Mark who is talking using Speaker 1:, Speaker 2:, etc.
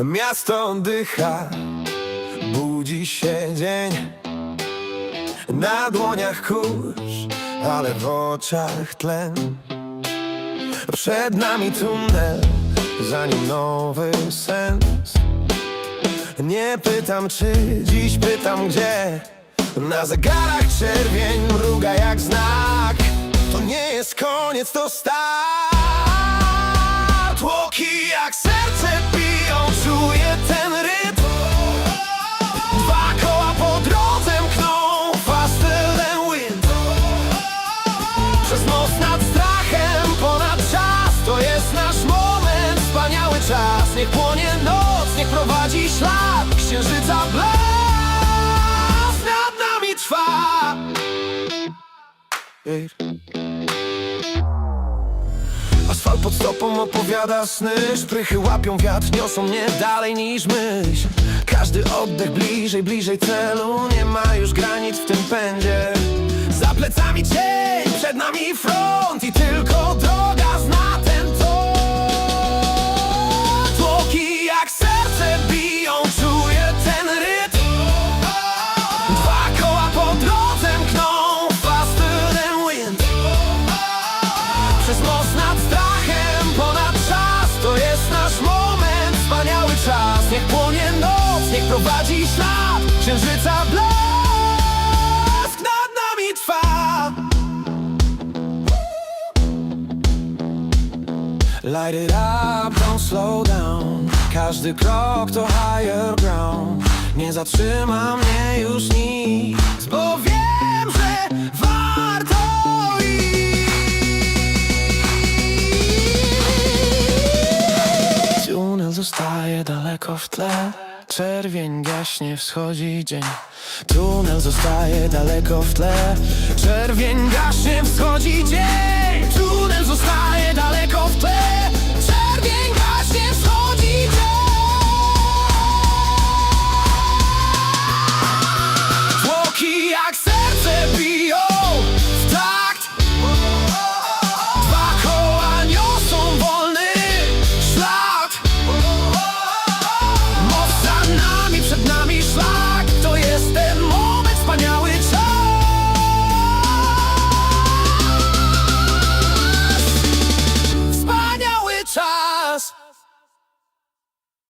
Speaker 1: Miasto oddycha, budzi się dzień. Na dłoniach kurz, ale w oczach tlen. Przed nami tunel, za nim nowy sens. Nie pytam czy, dziś pytam gdzie. Na zegarach czerwień mruga jak znak. To nie jest koniec, to start. Biją, czuję ten rytm. Dwa koła po drodze mkną, faster than wind Przez most nad strachem, ponad czas To jest nasz moment, wspaniały czas Niech płonie noc, niech prowadzi ślad Księżyca blask nad nami trwa. Ej. Asfalt pod stopą opowiada sny. Szprychy łapią wiatr, niosą mnie dalej niż myśl. Każdy oddech bliżej, bliżej celu. Nie ma już granic w tym pędzie. Za plecami cień, przed nami front I tylko droga ślad Księżyca blask nad nami trwa. Light it up, don't slow down. Każdy krok to higher ground. Nie zatrzyma mnie już nic Bo wiem, że warto iść. Tunel zostaje daleko w tle Czerwień gaśnie, wschodzi dzień. Tunel zostaje daleko w tle. Czerwień gaśnie, wschodzi dzień